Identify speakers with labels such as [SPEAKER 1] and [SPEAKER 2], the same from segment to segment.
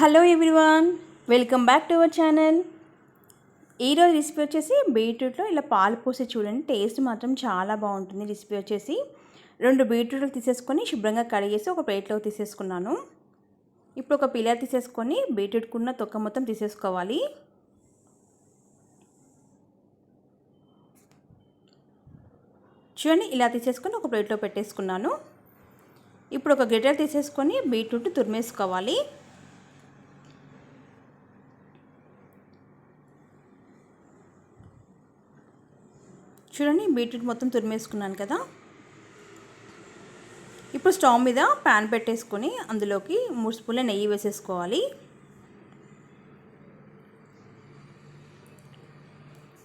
[SPEAKER 1] Hello everyone welcome back to our channel ఈరోజు recipe వచ్చేసి బీట్రూట్లో ఇలా పాలు పోసి చూడండి. టేస్ట్ మాత్రం చాలా బాగుంటుంది రెసిపీ వచ్చేసి. రెండు బీట్రూట్లు తీసేసుకొని శుభ్రంగా కడిగేసి ఒక ప్లేట్లో తీసేసుకున్నాను. ఇప్పుడు ఒక పిల్లర్ తీసేసుకొని బీట్రూట్కున్న తొక్క మొత్తం తీసేసుకోవాలి. చూడండి ఇలా తీసేసుకొని ఒక ప్లేట్లో పెట్టేసుకున్నాను. ఇప్పుడు ఒక గిటర్ తీసేసుకొని బీట్రూట్ తురిమేసుకోవాలి. చూడండి బీట్రూట్ మొత్తం తురిమేసుకున్నాను కదా. ఇప్పుడు స్టవ్ మీద ప్యాన్ పెట్టేసుకొని అందులోకి మూడు స్పూన్ల నెయ్యి వేసేసుకోవాలి.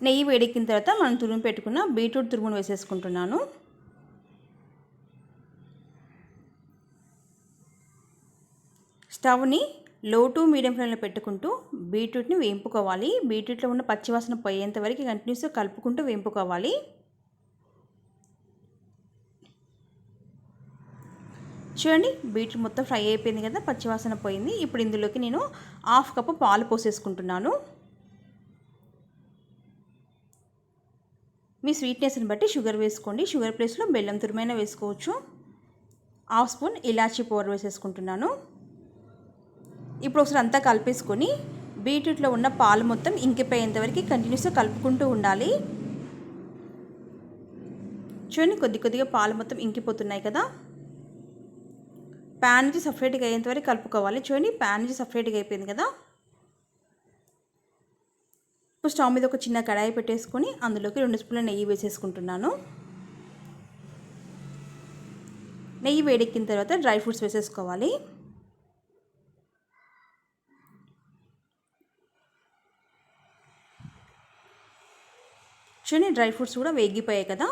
[SPEAKER 1] నెయ్యి వేడెక్కిన తర్వాత మనం తురుము పెట్టుకున్న బీట్రూట్ తురుమును వేసేసుకుంటున్నాను. స్టవ్ని లో టు మీడియం ఫ్లేమ్లో పెట్టుకుంటూ బీట్రూట్ని వేంపుకోవాలి. బీట్రూట్లో ఉన్న పచ్చివాసన పోయేంత వరకు కంటిన్యూస్గా కలుపుకుంటూ వేంపుకోవాలి. చూడండి బీట్రూట్ మొత్తం ఫ్రై అయిపోయింది కదా పచ్చివాసన పోయింది. ఇప్పుడు ఇందులోకి నేను హాఫ్ కప్పు పాలు పోసేసుకుంటున్నాను. మీ స్వీట్నెస్ని బట్టి షుగర్ వేసుకోండి. షుగర్ ప్లేస్లో బెల్లం తురుమైనా వేసుకోవచ్చు. హాఫ్ స్పూన్ ఇలాచీ పౌడర్ వేసేసుకుంటున్నాను. ఇప్పుడు ఒకసారి అంతా కలిపేసుకొని బీట్రూట్లో ఉన్న పాలు మొత్తం ఇంకిపోయేంతవరకు కంటిన్యూస్గా కలుపుకుంటూ ఉండాలి. చూడండి కొద్ది కొద్దిగా పాలు మొత్తం ఇంకిపోతున్నాయి కదా. ప్యాన్ నుంచి సపరేట్గా అయ్యేంత వరకు కలుపుకోవాలి. చూడండి ప్యాన్ నుంచి సపరేట్గా అయిపోయింది కదా. ఇప్పుడు స్టవ్ మీద ఒక చిన్న కడాయి పెట్టేసుకొని అందులోకి రెండు స్పూన్ల నెయ్యి వేసేసుకుంటున్నాను. నెయ్యి వేడెక్కిన తర్వాత డ్రై ఫ్రూట్స్ వేసేసుకోవాలి. చూడండి డ్రై ఫ్రూట్స్ కూడా వేగిపోయాయి కదా.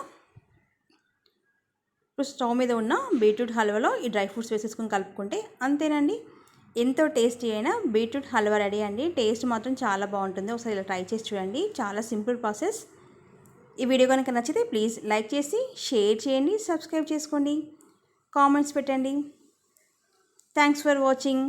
[SPEAKER 1] ఇప్పుడు స్టవ్ మీద ఉన్న బీట్రూట్ హల్వాలో ఈ డ్రై ఫ్రూట్స్ వేసేసుకొని కలుపుకుంటే అంతేనండి. ఎంతో టేస్టీ అయిన బీట్రూట్ హల్వా రెడీ అండి. టేస్ట్ మాత్రం చాలా బాగుంటుంది. ఒకసారి ఇలా ట్రై చేసి చూడండి. చాలా సింపుల్ ప్రాసెస్. ఈ వీడియో కనుక నచ్చితే ప్లీజ్ లైక్ చేసి షేర్ చేయండి సబ్స్క్రైబ్ చేసుకోండి. కామెంట్స్ పెట్టండి. Thanks for watching.